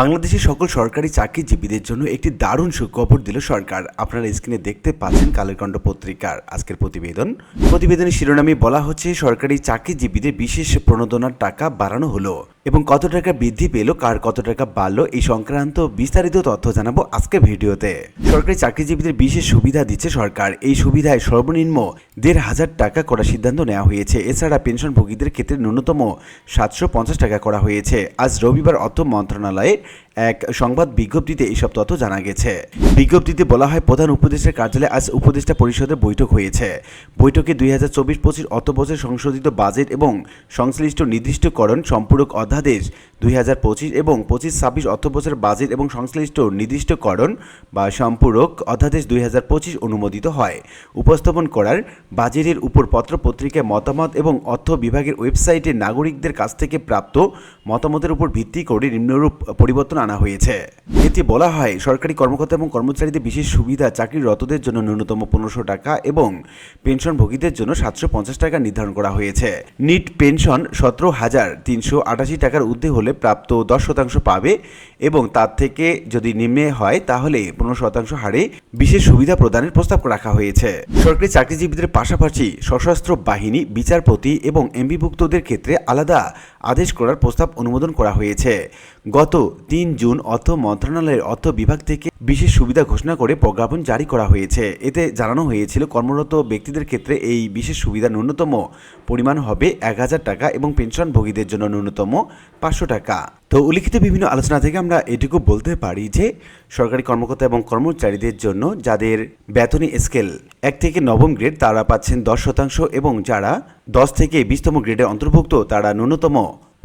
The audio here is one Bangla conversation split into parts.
বাংলাদেশের সকল সরকারি চাকরিজীবীদের জন্য একটি দারুণ সুখবর দিল সরকার। আপনারা স্ক্রিনে দেখতে পাচ্ছেন কালের কণ্ঠ পত্রিকার আজকের প্রতিবেদন। প্রতিবেদনের শিরোনামে বলা হচ্ছে, সরকারি চাকরিজীবীদের বিশেষ প্রণোদনার টাকা বাড়ানো হলো এবং কত টাকা বৃদ্ধি পেল, কার কত টাকা বাড়লো, এই সংক্রান্ত বিস্তারিত তথ্য জানাব আজকের ভিডিওতে। সরকারি চাকরিজীবীদের বিশেষ সুবিধা দিচ্ছে সরকার। এই সুবিধায় সর্বনিম্ন দেড় হাজার টাকা করার সিদ্ধান্ত নেওয়া হয়েছে। এছাড়া পেনশনভোগীদের ক্ষেত্রে ন্যূনতম সাতশো পঞ্চাশ টাকা করা হয়েছে। আজ রবিবার অর্থ মন্ত্রণালয়ে এক সংবাদ বিজ্ঞপ্তিতে এসব তথ্য জানা গেছে। বিজ্ঞপ্তিতে বলা হয়, প্রধান উপদেষ্টার কার্যালয়ে আজ উপদেষ্টা পরিষদের বৈঠক হয়েছে। বৈঠকে দুই হাজার চব্বিশ পঁচিশ অর্থবছর সংশোধিত বাজেট এবং সংশ্লিষ্ট নির্দিষ্টকরণ সম্পূরক অধ্যাদেশ, দুই হাজার পঁচিশ এবং পঁচিশ ছাব্বিশ অর্থবছর বাজেট এবং সংশ্লিষ্ট নির্দিষ্টকরণ বা সম্পূরক অধ্যাদেশ দুই হাজার পঁচিশ অনুমোদিত হয়। উপস্থাপন করার বাজেটের উপর পত্র, পত্রিকায় মতামত এবং অর্থ বিভাগের ওয়েবসাইটে নাগরিকদের কাছ থেকে প্রাপ্ত মতামতের উপর ভিত্তি করে নিম্নরূপ পরিবর্তন আনা হয়েছে। এতে বলা হয়, সরকারি কর্মকর্তা এবং কর্মচারীদের বিশেষ সুবিধা চাকরিরতদের জন্য ন্যূনতম পনেরোশো টাকা এবং পেনশনভোগীদের জন্য সাতশো পঞ্চাশ টাকা নির্ধারণ করা হয়েছে। নিট পেনশন সতেরো হাজার তিনশো আটাশি টাকার ঊর্ধ্বে হলে প্রাপ্ত দশ শতাংশ পাবে এবং তার থেকে যদি নিম্নে হয়, তাহলে পনেরো শতাংশ হারে বিশেষ সুবিধা প্রদানের প্রস্তাব রাখা হয়েছে। সরকারি চাকরিজীবীদের পাশাপাশি সশস্ত্র বাহিনী, বিচারপতি এবং এমবিভুক্তদের ক্ষেত্রে আলাদা আদেশ করার প্রস্তাব অনুমোদন করা হয়েছে। গত তিন জুন অর্থ মন্ত্রণালয়ের অর্থ বিভাগ থেকে বিশেষ সুবিধা ঘোষণা করে প্রজ্ঞাপন জারি করা হয়েছে। এতে জানানো হয়েছিল, কর্মরত ব্যক্তিদের ক্ষেত্রে এই বিশেষ সুবিধা ন্যূনতম পরিমাণ হবে এক হাজার টাকা এবং পেনশনভোগীদের জন্য ন্যূনতম পাঁচশো টাকা। তো উল্লিখিত বিভিন্ন আলোচনা থেকে আমরা এটুকু বলতে পারি যে, সরকারি কর্মকর্তা এবং কর্মচারীদের জন্য যাদের বেতনী স্কেল এক থেকে নবম গ্রেড, তারা পাচ্ছেন দশ শতাংশ এবং যারা দশ থেকে বিশতম গ্রেডের অন্তর্ভুক্ত, তারা ন্যূনতম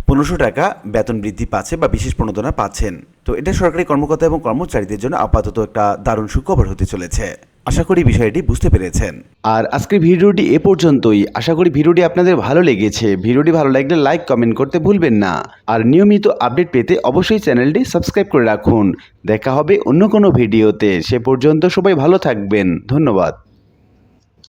পনেরোশো টাকা বেতন বৃদ্ধি পাচ্ছে বা বিশেষ প্রণোদনা পাচ্ছেন। তো এটা সরকারি কর্মকর্তা এবং কর্মচারীদের জন্য আপাতত একটা দারুণ সুখবর হতে চলেছে। আশা করি বিষয়টি বুঝতে পেরেছেন। আর আজকের ভিডিওটি এ পর্যন্তই। আশা করি ভিডিওটি আপনাদের ভালো লেগেছে। ভিডিওটি ভালো লাগলে লাইক, কমেন্ট করতে ভুলবেন না। আর নিয়মিত আপডেট পেতে অবশ্যই চ্যানেলটি সাবস্ক্রাইব করে রাখুন। দেখা হবে অন্য কোনো ভিডিওতে। সে পর্যন্ত সবাই ভালো থাকবেন। ধন্যবাদ।